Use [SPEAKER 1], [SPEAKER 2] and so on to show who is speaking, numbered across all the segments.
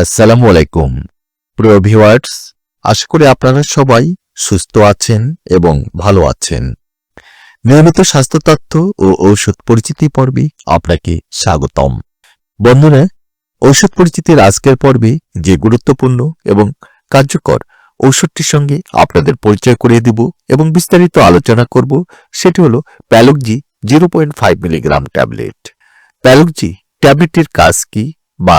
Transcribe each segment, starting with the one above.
[SPEAKER 1] আসসালামু আলাইকুম। প্রিয় ভিউয়ার্স, আশা করি আপনারা সবাই সুস্থ আছেন এবং ভালো আছেন। নিয়মিত স্বাস্থ্য তথ্য ও ঔষধ পরিচিতি পর্বে আপনাকে স্বাগতম। বন্ধুরা, ঔষধ পরিচিতির আজকের পর্বে যে গুরুত্বপূর্ণ এবং কার্যকর ঔষধটির সঙ্গে আপনাদের পরিচয় করিয়ে দিব এবং বিস্তারিত আলোচনা করব, সেটি হলো প্যালকজি zero point five milligram tablet. প্যালকজি ট্যাবলেটটির কাজ কি বা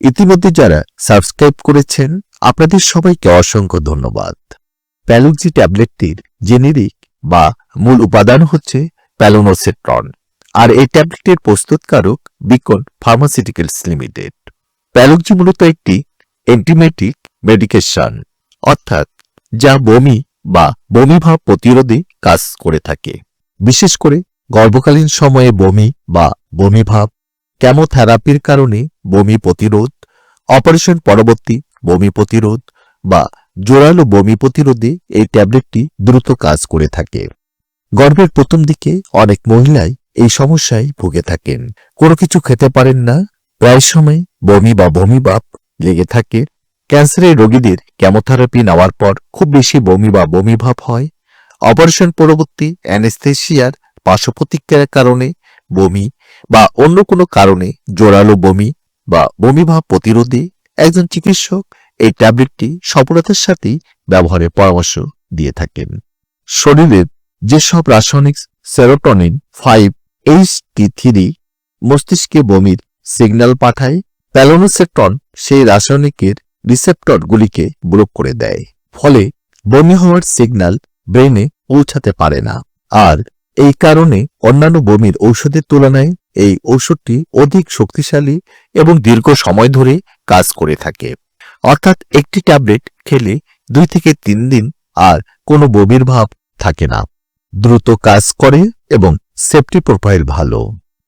[SPEAKER 1] ইতিমধ্যে যারা সাবস্ক্রাইব করেছেন, আপনাদের সবাইকে অসংখ্য ধন্যবাদ। প্যালুকজি ট্যাবলেটটির জেনেরিক বা মূল উপাদান হচ্ছে প্যালোনোসেট্রন, আর এই ট্যাবলেটের প্রস্তুতকারক বিকন ফার্মাসিউটিক্যালস লিমিটেড। প্যালুকজি মূলত একটি অ্যান্টিমেটিক মেডিকেশন, অর্থাৎ যা বমি বা বমিভাব প্রতিরোধে কাজ করে থাকে। বিশেষ করে গর্ভকালীন সময়ে বমি বা বমিভাব কেমোথেরাপির কারণে বমি প্রতিরোধ, অপারেশন পরবর্তী বমি প্রতিরোধ বা জোরালো বমি প্রতিরোধে এই ট্যাবলেটটি দ্রুত কাজ করে থাকে। গর্ভের প্রথম দিকে অনেক মহিলাই এই সমস্যায় ভুগে থাকেন। কোনো কিছু খেতে পারেন না, প্রায় সময় বমি বা বমি ভাব লেগে থাকে। ক্যান্সারের রোগীদের কেমোথেরাপি নেওয়ার পর খুব বেশি বমি বা বমি ভাব হয়। অপারেশন পরবর্তী অ্যানেস্থেশিয়ার পার্শ্ব প্রতিক্রিয়ার কারণে বমি বা অন্য কোনো কারণে জোরালো বমি বা বমিভাব প্রতিরোধে একজন চিকিৎসক এই ট্যাবলেটটি সফলতার সাথেই ব্যবহারের পরামর্শ দিয়ে থাকেন। শরীরের যেসব রাসায়নিক serotonin five H T three মস্তিষ্কে বমির সিগন্যাল পাঠায় প্যালোনোসেটন সেই রাসায়নিকের রিসেপ্টরগুলিকে ব্লক করে দেয়। ফলে বমি হওয়ার সিগন্যাল ব্রেনে পৌঁছাতে পারে না। আর এই কারণে অন্যান্য বমির ঔষধের তুলনায় এই ঔষধটি অধিক শক্তিশালী এবং দীর্ঘ সময় ধরে কাজ করে থাকে। অর্থাৎ একটি ট্যাবলেট খেলে দুই থেকে তিন দিন আর কোনো বমির ভাব থাকে না। দ্রুত কাজ করে এবং সেফটি প্রোফাইল ভালো।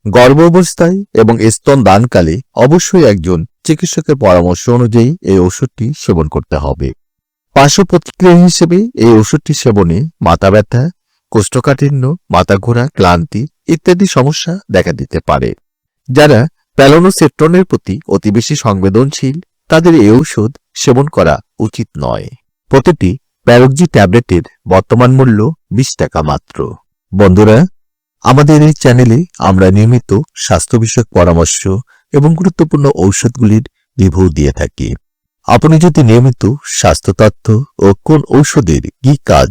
[SPEAKER 1] গর্ভ অবস্থায় এবং স্তন দানকালে অবশ্যই একজন চিকিৎসকের পরামর্শ অনুযায়ী এই ওষুধটি সেবন করতে হবে। পার্শ্ব প্রতিক্রিয়া হিসেবে এই ওষুধটি সেবনে মাথা ব্যথা কোষ্ঠকাঠিন্য মাথা ঘোরা ক্লান্তি ইত্যাদি সমস্যা দেখা দিতে পারে। যারা প্যালোনোসেট্রনের প্রতি অতি বেশি সংবেদনশীল, তাদের এই ঔষধ সেবন করা উচিত নয়। প্রতিটি প্যারোকজি ট্যাবলেটের বর্তমান মূল্য বিশ টাকা মাত্র। বন্ধুরা, আমাদের এই চ্যানেলে আমরা নিয়মিত স্বাস্থ্য বিষয়ক পরামর্শ এবং গুরুত্বপূর্ণ ঔষধগুলির রিভিউ দিয়ে থাকি। আপনি যদি নিয়মিত স্বাস্থ্য তথ্য ও কোন ঔষধের কি কাজ